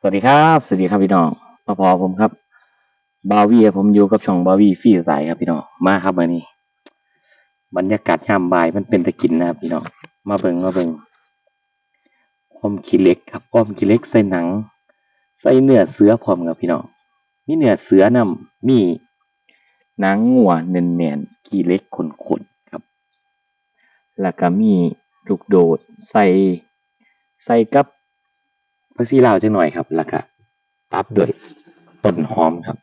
สวัสดีครับ สวัสดีครับพี่น้องมาพอผมครับ บาวีผมอยู่กับช่องบาวีฟรีสายครับพี่น้อง มาครับวันนี้บรรยากาศยามบ่ายมันเป็นตะกินนะครับพี่น้อง มาเบิงมาเบิงอ้อมขี้เล็กครับอ้อมขี้เล็กใส่หนัง ใส่เนื้อเสือพร้อมครับพี่น้อง มีเนื้อเสือนำมีหนังงัวเน่นๆขี้เล็กขนๆครับ แล้วก็มีลูกโดดใส่ใส่กับ ผักชีลาวจังหน่อยครับแล้วก็ตับด้วยต้นหอมครับ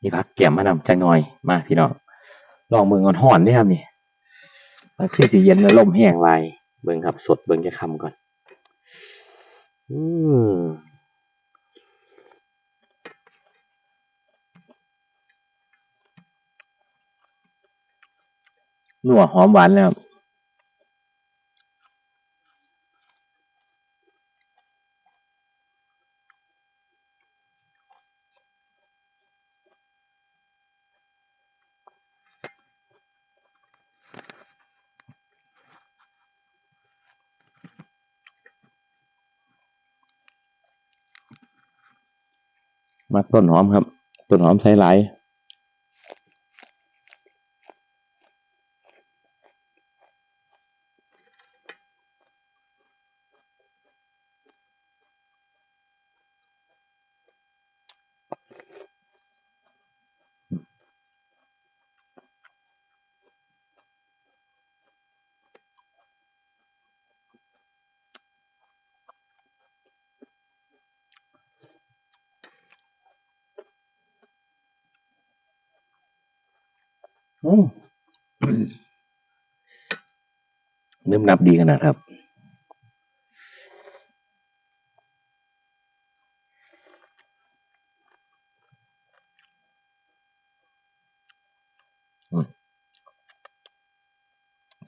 มีผักแก้มมะนำจังหน่อยมาพี่น้องลองเบิ่งก่อนห่อนเด้ครับนี่ว่าสิสิเย็นแล้วลมแห้งไวเบิ่งครับสดเบิ่งจะคำก่อน อืมนัวหอมหวานแล้ว มักต้นหอมครับ ต้นหอมใช้หลาย อืมนึมนับดีขนาดครับ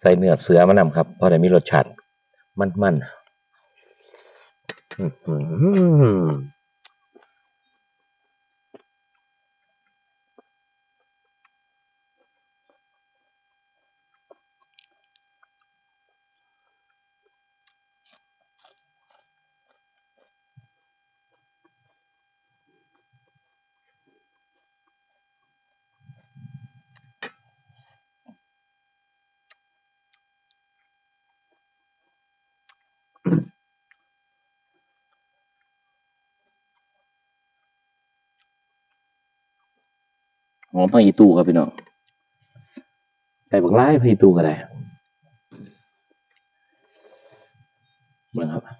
ใส่เนื้อเสือมานำครับเพราะได้มีรสชาติมันๆอื้อหื หอมพังอีตูครับพี่น้องใส่บักไล่พังอีตูก็ได้เบิ่งครับ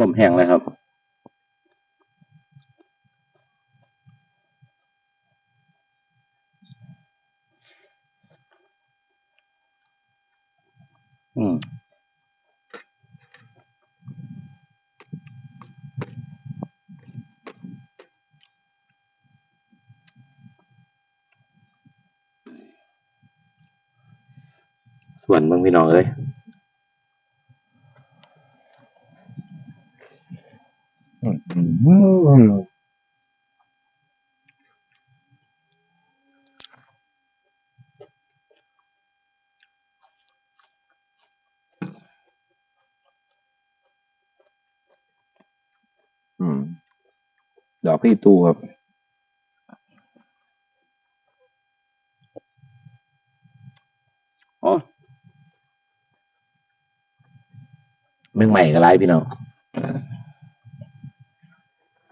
ลมแห้งเลยครับ อืม ส่ วนมืองพี่น้องเอ้ยอืมดอกพี่ตูครับ โอ้เมือง ใหม่ก็ไรพี่น้อง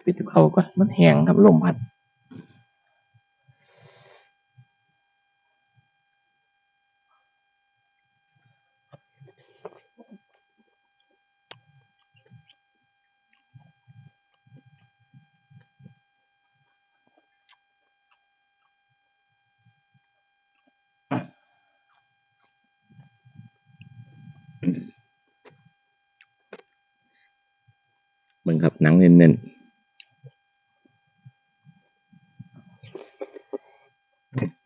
พี่ติเขาก็มันแห้งครับลมพัด มึงครับหนังเน้นๆ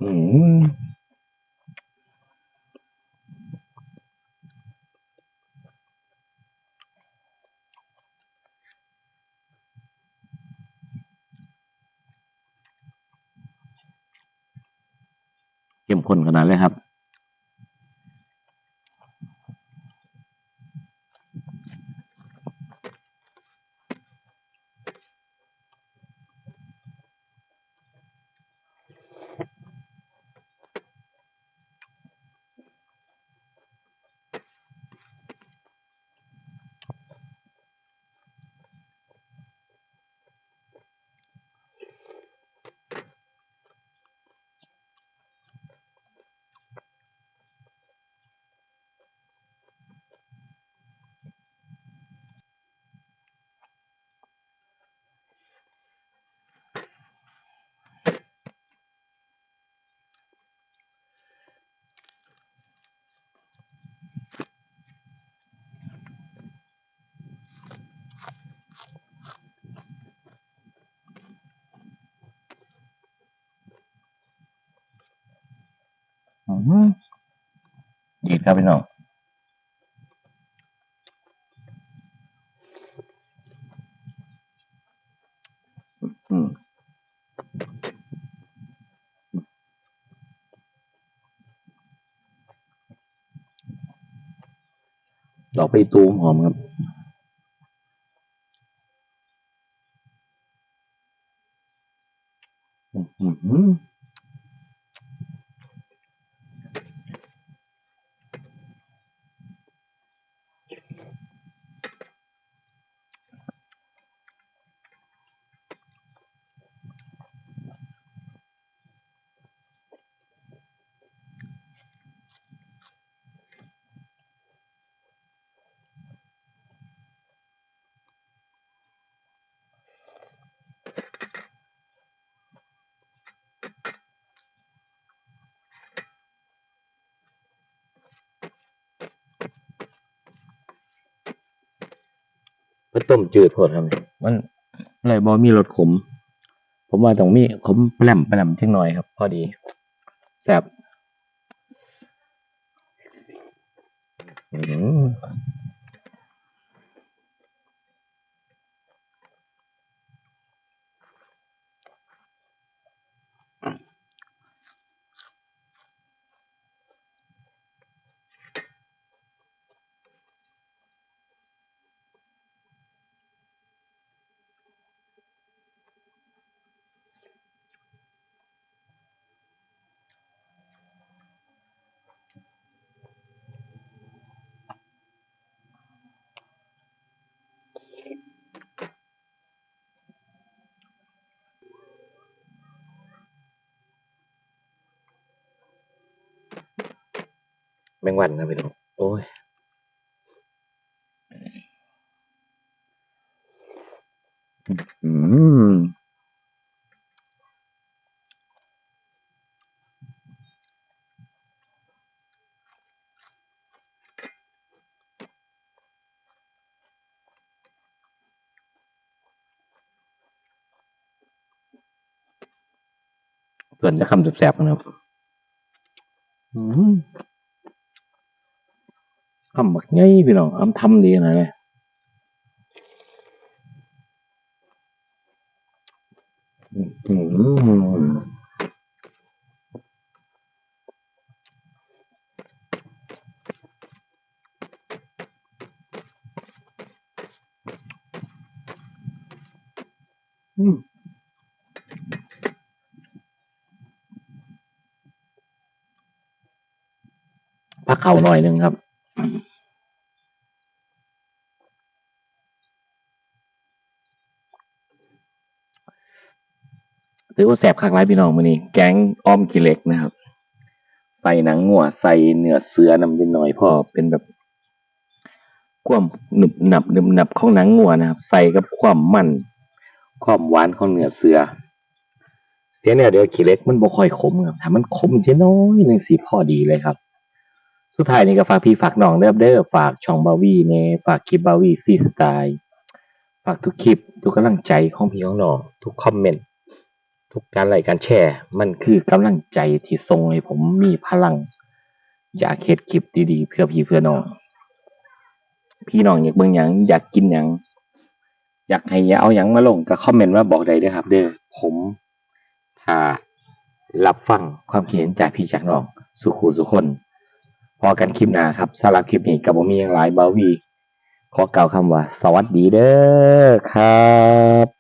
อืมเข้มข้นขนาดเลยครับ ดีครับพี่น้องดอกไปตูมหอมครับ อืมอืม มันต้มจืดโพดครับมันอะไรบอมีรสขม ผมว่าต้องมีขมแปลมแปลมจังหน่อยครับ พอดีแซ่บอืม แมงวันนะพี่น้องโอ้ยอืมเกินจะคำแสบๆนะครับ อืม คำบักไงพี่น้องอำทำดีขนาดเลยอืมพักเข่าหน่อยหนึ่งครับ ถือว่าแสบคักหลายพี่น้องมื้อนี้แกงอ้อมกิเหล็กนะครับ ใส่หนังงัวใส่เนื้อเสือนำนิดหน่อยพอเป็นแบบความหนึบหนับหนึบหนับของหนังงัวนะครับ ใส่กับความมันความหวานของเนื้อเสือเสียแนวเดียวขี้เหล็กมันบ่ค่อยขมครับถ้ามันขมจะน้อยหนึงสิพอดีเลยครับ สุดท้ายนี้ก็ฝากพี่ฝากน้องเด้อเด้อฝากช่องบาวีเน่ฝากคลิปบาวีซีสไตล์ฝากทุกคลิปทุกกำลังใจของพี่ของน้องทุกคอมเมนต์ ทุกการไลค์การแชร์ มันคือกำลังใจที่ส่งให้ผมมีพลัง อยากเฮ็ดคลิปดีๆ เพื่อพี่เพื่อน้อง พี่น้องอยากเบิ่งหยังอยากกินหยังอยากให้เอาหยังมาลงก็คอมเมนต์มาบอกได้ด้อครับ เด้อผมถ้ารับฟังความคิดเห็นจากพี่จากน้อง สุขูสุคน พอกันคลิปหน้าครับสำหรับคลิปนี้ก็บ่มีหยังหลายบาวีขอกล่าวคำว่า สวัสดีเด้อครับ